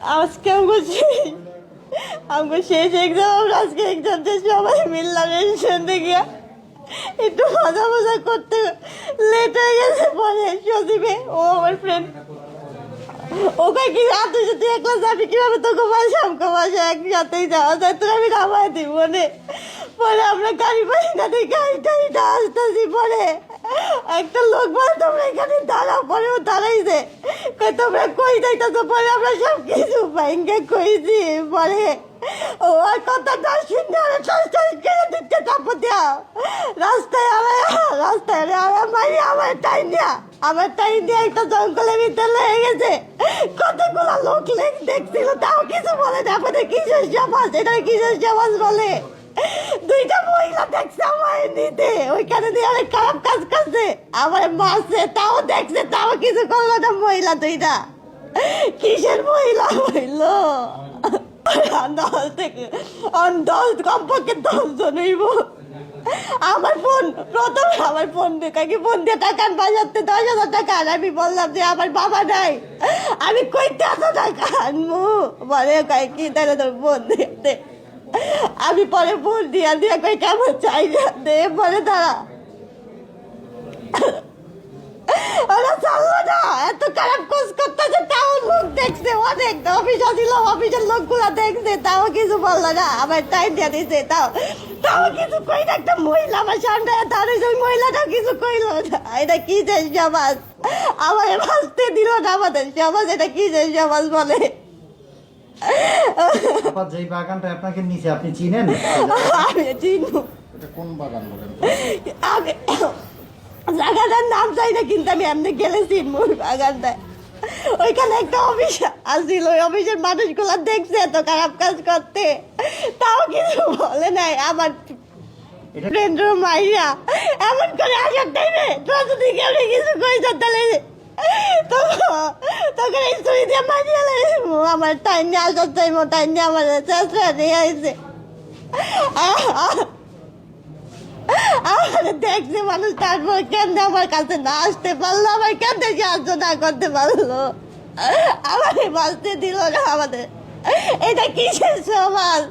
আজকে শেষ আমাকে শেষ এক্সাম আমরা আজকে এক্সাম দিয়ে সবাই মিললাম রেস্টুরেন্ট থেকে। একটু মজা মজা করতে লেট হয়ে গেছে পরে সজীবে, ও আমার ফ্রেন্ড ওকে কি রাত হয়েছে? তুই একলা যাবি কীভাবে? তোকে বাসা আমাকে বাসা একসাথেই যাওয়া যায় তোর আমি খাওয়াই দিব মনে পরে আমরা গাড়ি পাই না তুই গাড়ি টাড়িটা আসতেছি পরে। একটা লোক বলে, তোমরা এখানে দাঁড়াও। পরে ও দাঁড়াইছে। তোমরা কই যাইতেছো, পরে আমরা সব কিছু বাইঙ্গে কইছি পরে ও, আর কথা না শুনে আর টাস টাস কেড়ে দিচ্ছে তারপর দেওয়া রাস্তায় আমার রাস্তায় আমার মারি আমার টাইম দেয়া আমার টাইম দিয়ে একটা জঙ্গলের ভিতরে লেগে গেছে। কতগুলো লোক দেখছিল, তাও কিছু বলে না আমাদের কিসের সমাজ এটা কিসের সমাজ বলে? দুইটা মহিলা দেখছে আমার নিতে ওইখানে দিয়ে অনেক খারাপ কাজ করছে। আমার মারছে, তাও দেখছে, তাও কিছু করল না মহিলা দুইটা। কিসের মহিলা হইল দশ থেকে দশ কমপক্ষে দশ জন হইব আমার ফোন প্রথমে আমার ফোন দিয়ে কি ফোন দিয়ে টাকা বাজাতে দশ হাজার টাকা আমি বললাম যে, আমার বাবা নাই। আমি কইতে এত টাকা আনব? বলে কয় কি তাহলে তোর ফোন দিয়ে। আমি পরে ফোন দিয়া দিয়া কই কেমন চাই দে, বলে দাঁড়া। এত খারাপ কোচ করতেছে, তাও লোক দেখছে, অনেক। অফিস ছিল, অফিসের লোকগুলো দেখছে, তাও কিছু বলল না আমার টাইম দিয়ে দিছে, তাও। তাও কিছু কই না, একটা মহিলা আমার সামনে দাঁড়িয়েছে ওই মহিলাটা কিছু কইলো না। এটা কি যে সমাজ? আমার বাঁচতে দিল না আমাদের সমাজ, এটা কি যে সমাজ বলে? আপা যেই বাগানটা আপনাকে নিচে আপনি চিনেন? আমি চিনবো। এটা কোন বাগান বলেন? আমি জায়গাটার নাম চাই না কিন্তু আমি এমনি বাগানটায়। ওইখানে একটা অফিস আসছিল ওই অফিসের মানুষগুলো দেখছে এত খারাপ কাজ করতে। তাও কিছু বলে নাই আমার ফ্রেন্ড মাইয়া এমন করে আসার টাইমে তোরা যদি কেউ কিছু কইছ তাহলে তখন এই ছুরি মারিয়ে লাগবো আমার টাইম নিয়ে আসার টাইম নিয়ে আমার চেষ্টা দেখছে মানুষ তারপর কেন আমার কাছে না আসতে পারল আমার কেন সাহায্য না করতে পারল আমাকে বাঁচতে দিল না আমাদের এটা কিসের সমাজ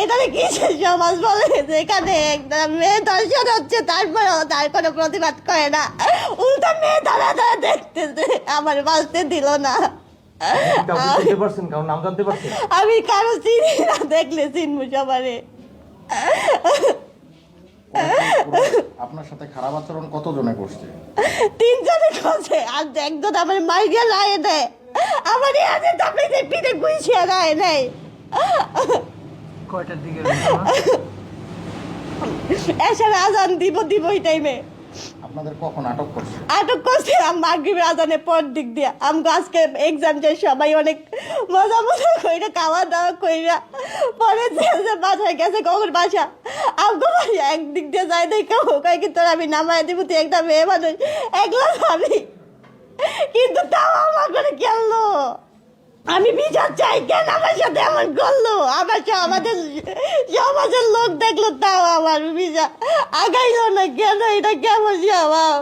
এটা কিসের সমাজ বলে? যেখানে একটা মেয়ে দর্শন হচ্ছে তারপরেও তার কোনো প্রতিবাদ করে না। উল্টা মেয়ে দাঁড়া দাঁড়া দেখতেছে আমার বাঁচতে দিল না। আমি কারও চিনি না দেখলে চিনবো সবারে। আপনার সাথে খারাপ আচরণ কতজনে করছে? তিনজনে করছে আর একজন আমার মাইরিয়া রায় দেয়। আমার ইয়াদের তাপে যে পিঠে গুইছিয়া রায় নেই কয়টার দিকে এসে আজান দিব দিব ওই টাইমে আপনাদের কখন আটক করছে? আটক করছে আম মাগরিবের আজানের পর দিক দিয়া। আমগো আজকে এক্সাম যে সবাই অনেক মজা মজা কইরা খাওয়া দাওয়া কইরা পরে যে বাসায় গেছে কখন বাসা। আমগো বাসা একদিক দিয়ে যাই দেখে কয় কি তোর আমি নামায় দিব তুই একটা মেয়ে মানুষ একলা যাবি। কিন্তু তাও আমার করে গেলো আমি বিচার চাই কেন আমার সাথে এমন করল? আমার আমাদের সমাজের লোক দেখল তাও আমার বিচার আগাইলো না কেন? এটা কেমন স্বভাব?